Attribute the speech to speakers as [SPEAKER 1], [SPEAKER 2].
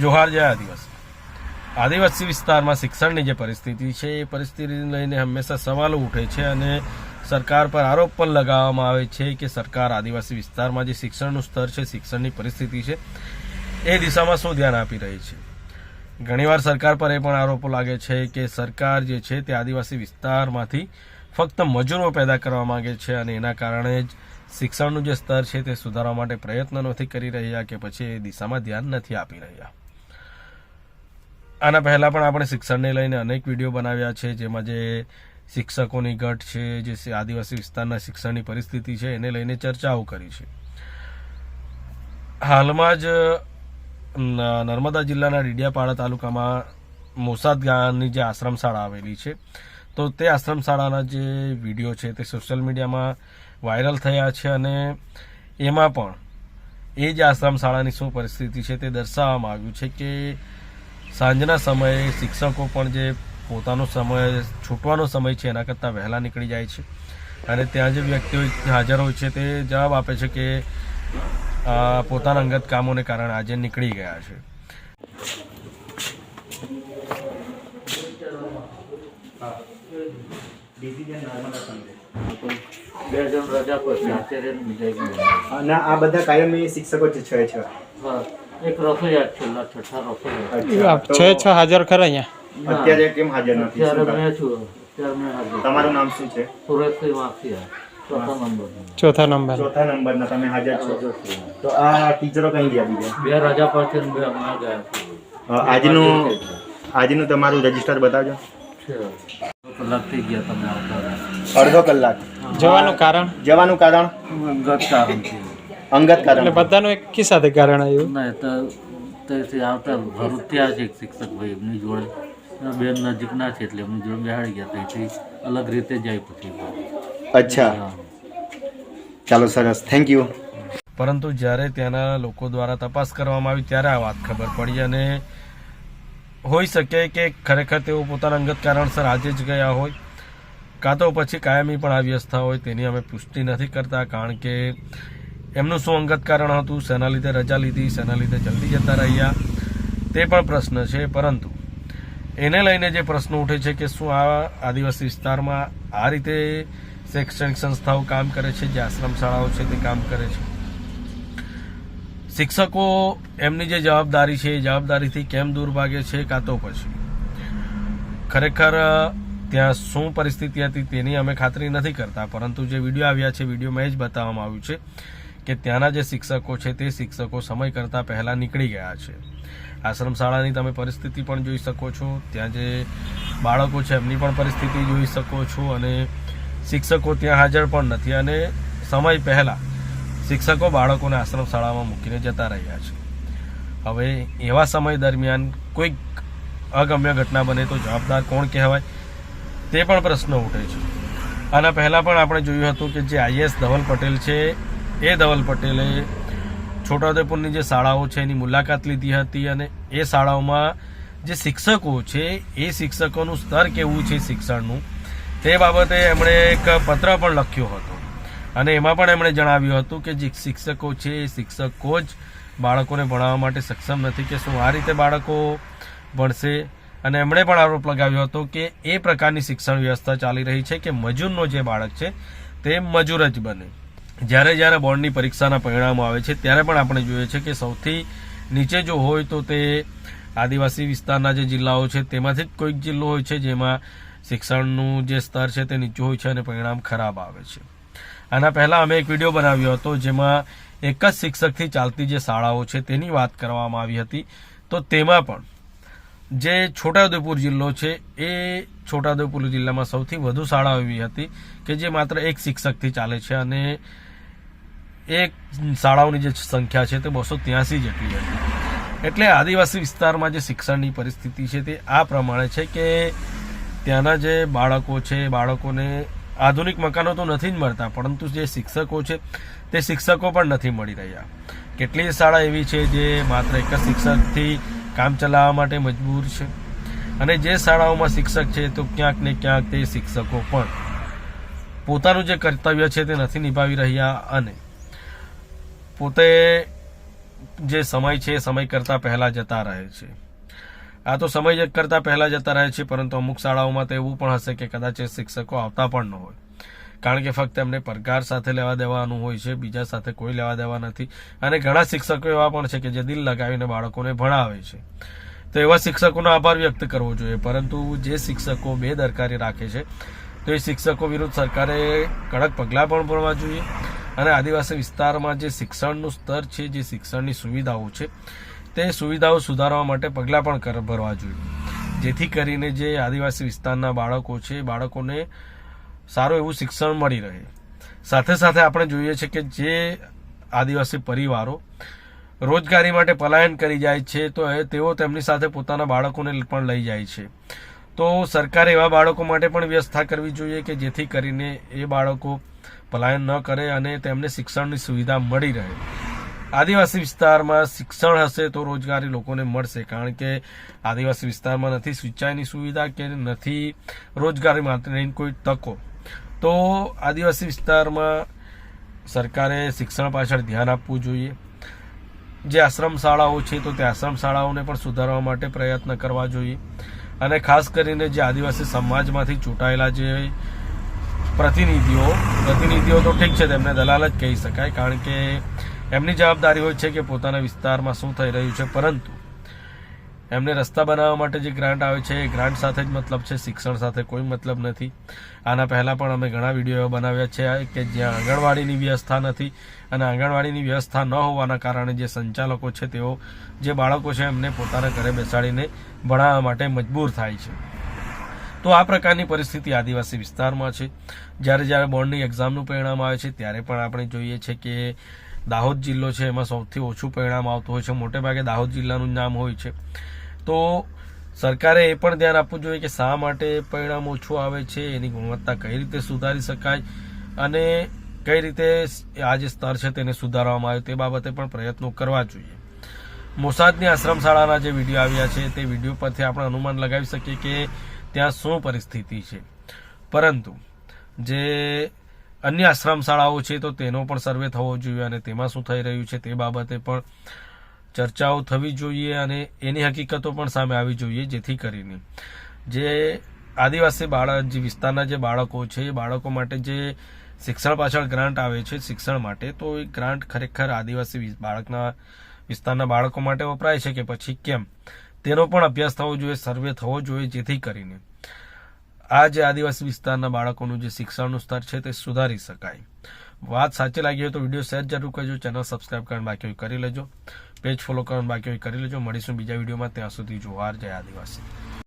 [SPEAKER 1] જોહાર જય આદિવાસી. આદિવાસી વિસ્તારમાં શિક્ષણની જે પરિસ્થિતિ છે, એ પરિસ્થિતિને લઈને હંમેશા સવાલો ઉઠે છે અને સરકાર પર આરોપ પણ લગાવવામાં આવે છે કે સરકાર આદિવાસી વિસ્તારમાં જે શિક્ષણનું સ્તર છે, શિક્ષણની પરિસ્થિતિ છે, એ દિશામાં શું ધ્યાન આપી રહી છે? ઘણીવાર સરકાર પર એ પણ આરોપો લાગે છે કે સરકાર જે છે તે આદિવાસી વિસ્તારમાંથી ફક્ત મજૂરો પેદા કરવા માંગે છે અને એના કારણે જ શિક્ષણનું જે સ્તર છે તે સુધારવા માટે પ્રયત્ન નથી કરી રહ્યા કે પછી એ દિશામાં ધ્યાન નથી આપી રહ્યા. આના પહેલાં પણ આપણે શિક્ષણને લઈને અનેક વીડિયો બનાવ્યા છે, જેમાં જે શિક્ષકોની ગઢ છે, જે આદિવાસી વિસ્તારના શિક્ષણની પરિસ્થિતિ છે, એને લઈને ચર્ચાઓ કરી છે. હાલમાં જ નર્મદા જિલ્લાના ડીડિયાપાડા તાલુકામાં મોસાદ ગામની જે આશ્રમ શાળા આવેલી છે, તો તે આશ્રમ શાળાના જે વીડિયો છે તે સોશિયલ મીડિયામાં વાયરલ થયા છે અને એમાં પણ એ જ આશ્રમ શાળાની શું પરિસ્થિતિ છે તે દર્શાવવામાં આવ્યું છે કે સાંજના સમયે શિક્ષકો પણ જે પોતાનો સમય છૂટવાનો સમય છે એના કરતાં વહેલા નીકળી જાય છે. અને ત્યાં જે વ્યક્તિઓ હાજર હોય છે તે જવાબ આપે છે કે પોતાના અંગત કામોને કારણે આજે નીકળી ગયા છે.
[SPEAKER 2] બે જણ રજા પર આચાર્ય ને બીજા એક મહેમાન.
[SPEAKER 3] અને આ બધા કાયમી શિક્ષકો જ છે છે.
[SPEAKER 2] હા. એક રસોઈયા છેલ્લા છઠ્ઠા રસોઈયા
[SPEAKER 4] છ છે હાજર ખરા અહીંયા?
[SPEAKER 3] અત્યારે કેમ હાજર નથી?
[SPEAKER 2] અત્યારે મેં છું અત્યારે મેં હાજર.
[SPEAKER 3] તમારું નામ શું છે?
[SPEAKER 2] સુરેશભાઈ વાંસિયા ચોથા નંબર
[SPEAKER 4] ચોથા નંબર.
[SPEAKER 3] ચોથા નંબરના તમે હાજર છો. તો આ ટીચરો કઈ ગયા બીજા?
[SPEAKER 2] બે રાજા પર છે ને બે અમાર ગયા
[SPEAKER 3] આજનું આજનું તમારું રજિસ્ટર બતાવજો.
[SPEAKER 2] કલાક થઈ ગયા તમે આવતા
[SPEAKER 3] અડધો કલાક.
[SPEAKER 4] જવાનું કારણ?
[SPEAKER 3] જવાનું કારણ?
[SPEAKER 2] ગત કારણ છે.
[SPEAKER 3] અંગત કારણ
[SPEAKER 4] બધાનું કી સાથે કારણ આવ્યું.
[SPEAKER 2] ના તો તેથી આવતા ભરૂચથી આવે છે એક શિક્ષક ભાઈ એમની જોડે. બેન નજીકના છે એટલે એમની જોડે બેહાડી ગયા ત્યાંથી અલગ રીતે જાય પછી
[SPEAKER 3] અચ્છા.
[SPEAKER 2] હા.
[SPEAKER 3] ચાલો સરસ. થેન્ક યુ
[SPEAKER 1] પરંતુ જ્યારે ત્યાંના લોકો દ્વારા તપાસ કરવામાં આવી ત્યારે આ વાત ખબર પડી અને હોઈ શકે કે ખરેખર તેઓ પોતાના અંગત કારણસર આજે જ ગયા હોય કાં તો પછી કાયમી પણ આ વ્યવસ્થા હોય તેની અમે પુષ્ટિ નથી કરતા કારણ કે એમનું શું અંગત કારણ હતું? શેના લીધે રજા લીધી? શેના લીધે જલ્દી જતા રહ્યા? તે પણ પ્રશ્ન છે, પરંતુ એને લઈને જે પ્રશ્ન ઉઠે છે કે શું આ આદિવાસી વિસ્તારમાં આ રીતે શૈક્ષણિક સંસ્થાઓ કામ કરે છે, જે આશ્રમ શાળાઓ છે, તે કામ કરે છે? શિક્ષકો એમની જે જવાબદારી છે, એ જવાબદારીથી કેમ દૂર ભાગે છે, કાં તો પછી? ખરેખર, ત્યાં શું પરિસ્થિતિ હતી તેની અમે ખાતરી નથી કરતા, પરંતુ જે વીડિયો આવ્યા છે, વિડીયોમાં એ જ બતાવવામાં આવ્યું છે કે ત્યાંના જે શિક્ષકો છે તે શિક્ષકો સમય કરતાં પહેલાં નીકળી ગયા છે. આશ્રમ શાળાની તમે પરિસ્થિતિ પણ જોઈ શકો છો. ત્યાં જે બાળકો છે એમની પણ પરિસ્થિતિ જોઈ શકો છો અને શિક્ષકો ત્યાં હાજર પણ નથી અને સમય પહેલાં શિક્ષકો બાળકોને આશ્રમ શાળામાં મૂકીને જતા રહ્યા છે. હવે એવા સમય દરમિયાન કોઈક અગમ્ય ઘટના બને તો જવાબદાર કોણ કહેવાય? તે પણ પ્રશ્ન ઉઠે છે. આના પહેલાં પણ આપણે જોયું હતું કે જે આઈએસ ધવલ પટેલ છે એ ધવલ પટેલે છોટાઉદેપુરની જે શાળાઓ છે, એની મુલાકાત લીધી હતી અને એ શાળાઓમાં જે શિક્ષકો છે, એ શિક્ષકોનું સ્તર કેવું છે શિક્ષણનું, તે બાબતે એમણે એક પત્ર પણ લખ્યો હતો. અને એમાં પણ એમણે જણાવ્યું હતું કે જે શિક્ષકો છે, એ શિક્ષકો જ બાળકોને ભણાવવા માટે સક્ષમ નથી કે શું આ રીતે બાળકો ભણશે. અને એમણે પણ આરોપ લગાવ્યો હતો કે એ પ્રકારની શિક્ષણ વ્યવસ્થા ચાલી રહી છે કે મજૂરનો જે બાળક છે, તે મજૂર જ બને. જ્યારે જ્યારે બોર્ડની પરીક્ષાના પરિણામો આવે છે, ત્યારે પણ આપણે જોઈએ છે કે સૌથી નીચે જો હોય તો તે આદિવાસી વિસ્તારના જે જિલ્લાઓ છે, તેમાંથી જ કોઈક જિલ્લો હોય છે જેમાં શિક્ષણનું જે સ્તર છે તે નીચું હોય છે અને પરિણામ ખરાબ આવે છે. આના પહેલાં અમે એક વીડિયો બનાવ્યો હતો જેમાં એક જ શિક્ષકથી ચાલતી જે શાળાઓ છે તેની વાત કરવામાં આવી હતી. તો તેમાં પણ જે છોટાઉદેપુર જિલ્લો છે, એ છોટાઉદેપુર જિલ્લામાં સૌથી વધુ શાળાઓ એવી હતી કે જે માત્ર એક શિક્ષકથી ચાલે છે અને એક શાળાઓની જે સંખ્યા છે તે બસો ત્યાસી જેટલી હતી. એટલે આદિવાસી વિસ્તારમાં જે શિક્ષણની પરિસ્થિતિ છે તે આ પ્રમાણે છે કે ત્યાંના જે બાળકો છે, બાળકોને આધુનિક મકાનો તો નથી જ મળતા, પરંતુ જે શિક્ષકો છે તે શિક્ષકો પણ નથી મળી રહ્યા. કેટલી શાળા એવી છે જે માત્ર એક જ શિક્ષકથી કામ ચલાવવા માટે મજબૂર છે. અને જે શાળાઓમાં શિક્ષક છે તો ક્યાંક ને ક્યાંક તે શિક્ષકો પણ પોતાનું જે કર્તવ્ય છે તે નથી નિભાવી રહ્યા અને પોતે જે સમય છે સમય કરતા પહેલા જતા રહે છે. આ તો સમય કરતા પહેલા જતા રહે છે, પરંતુ અમુક શાળાઓમાં તો એવું પણ હશે કે કદાચ એ શિક્ષકો આવતા પણ ન હોય. કારણ કે ફક્ત એમને પડકાર સાથે લેવા દેવાનું હોય છે, બીજા સાથે કોઈ લેવા દેવા નથી. અને ઘણા શિક્ષકો એવા પણ છે કે જે દિલ લગાવીને બાળકોને ભણાવે છે. તો એવા શિક્ષકોનો આભાર વ્યક્ત કરવો જોઈએ. પરંતુ જે શિક્ષકો બેદરકારી રાખે છે, તો એ શિક્ષકો વિરુદ્ધ સરકારે કડક પગલાં પણ ભરવા જોઈએ. અને આદિવાસી વિસ્તારમાં જે શિક્ષણનું સ્તર છે, જે શિક્ષણની સુવિધાઓ છે, તે સુવિધાઓ સુધારવા માટે પગલાં પણ ભરવા જોઈએ. જેથી કરીને જે આદિવાસી વિસ્તારના બાળકો છે, બાળકોને સારું એવું શિક્ષણ મળી રહે. સાથે સાથે આપણે જોઈએ છે કે જે આદિવાસી પરિવારો રોજગારી માટે પલાયન કરી જાય છે, તો તેઓ તેમની સાથે પોતાના બાળકોને પણ લઈ જાય છે. તો સરકારે એવા બાળકો માટે પણ વ્યવસ્થા કરવી જોઈએ કે જેથી કરીને એ બાળકો પલાયન ન કરે અને તેમને શિક્ષણની સુવિધા મળી રહે. આદિવાસી વિસ્તારમાં શિક્ષણ હશે તો રોજગારી લોકોને મળશે, કારણ કે આદિવાસી વિસ્તારમાં નથી સિંચાઈની સુવિધા કે નથી રોજગારી માટેની કોઈ તકો. તો આદિવાસી વિસ્તારમાં સરકારે શિક્ષણ પાછળ ધ્યાન આપવું જોઈએ. જે આશ્રમ શાળાઓ છે તો તે આશ્રમ શાળાઓને પણ સુધારવા માટે પ્રયત્ન કરવા જોઈએ. અને ખાસ કરીને જે આદિવાસી સમાજમાંથી ચૂંટાયેલા જે પ્રતિનિધિઓ પ્રતિનિધિઓ તો ઠીક છે, તેમને દલાલ જ કહી શકાય, કારણ કે એમની જવાબદારી હોય છે કે પોતાના વિસ્તારમાં શું થઈ રહ્યું છે, પરંતુ એમને રસ્તા બનાવવા માટે જે ગ્રાન્ટ આવે છે, એ ગ્રાન્ટ સાથે જ મતલબ છે, શિક્ષણ સાથે કોઈ મતલબ નથી. આના પહેલાં પણ અમે ઘણા વીડિયો બનાવ્યા છે કે જ્યાં આંગણવાડીની વ્યવસ્થા નથી અને આંગણવાડીની વ્યવસ્થા ન હોવાના કારણે જે સંચાલકો છે, તેઓ, જે બાળકો છે, એમને પોતાના ઘરે બેસાડીને ભણાવવા માટે મજબૂર થાય છે. તો આ પ્રકારની પરિસ્થિતિ આદિવાસી વિસ્તારમાં છે. જ્યારે જ્યારે બોર્ડની એક્ઝામનું પરિણામ આવે છે, ત્યારે પણ આપણે જોઈએ છે કે દાહોદ જિલ્લો છે, એમાં સૌથી ઓછું પરિણામ આવતું હોય છે. મોટે ભાગે દાહોદ જિલ્લાનું નામ હોય છે. તો સરકારે એ પણ ધ્યાન આપવું જોઈએ કે શા માટે પરિણામ ઓછું આવે છે, એની ગુણવત્તા કઈ રીતે સુધારી શકાય અને કઈ રીતે આ જે સ્તર છે તેને સુધારવામાં આવે તે બાબતે પણ પ્રયત્નો કરવા જોઈએ. મોસાદની આશ્રમ શાળાના જે વીડિયો આવ્યા છે, તે વીડિયો પરથી આપણે અનુમાન લગાવી શકીએ કે ત્યાં શું પરિસ્થિતિ છે? પરંતુ જે અન્ય આશ્રમ શાળાઓ છે તો તેનો પણ સર્વે થવો જોઈએ અને તેમાં શું થઈ રહ્યું છે તે બાબતે પણ ચર્ચાઓ થવી જોઈએ અને એની હકીકતો પણ સામે આવી જોઈએ જેથી કરીને જે આદિવાસી બાળક, જે વિસ્તારના જે બાળકો છે, એ બાળકો માટે જે શિક્ષણ પાછળ ગ્રાન્ટ આવે છે શિક્ષણ માટે, તો એ ગ્રાન્ટ ખરેખર આદિવાસી બાળકના વિસ્તારના બાળકો માટે વપરાય છે કે પછી કેમ? તેનો પણ અભ્યાસ થવો જોઈએ, સર્વે થવો જોઈએ, જેથી કરીને આ જે આદિવાસી વિસ્તારના બાળકોનું જે શિક્ષણનું સ્તર છે તે સુધારી શકાય. વાત સાચી લાગી હોય તો વીડિયો શેર જરૂર કરજો, ચેનલ સબસ્ક્રાઇબ કરવાનું બાકી હોય કરી લેજો, પેજ ફોલો કરવાનું બાકી હોય કરી લેજો. મળીશું બીજા વિડીયોમાં, ત્યાં સુધી જોહાર, જય આદિવાસી.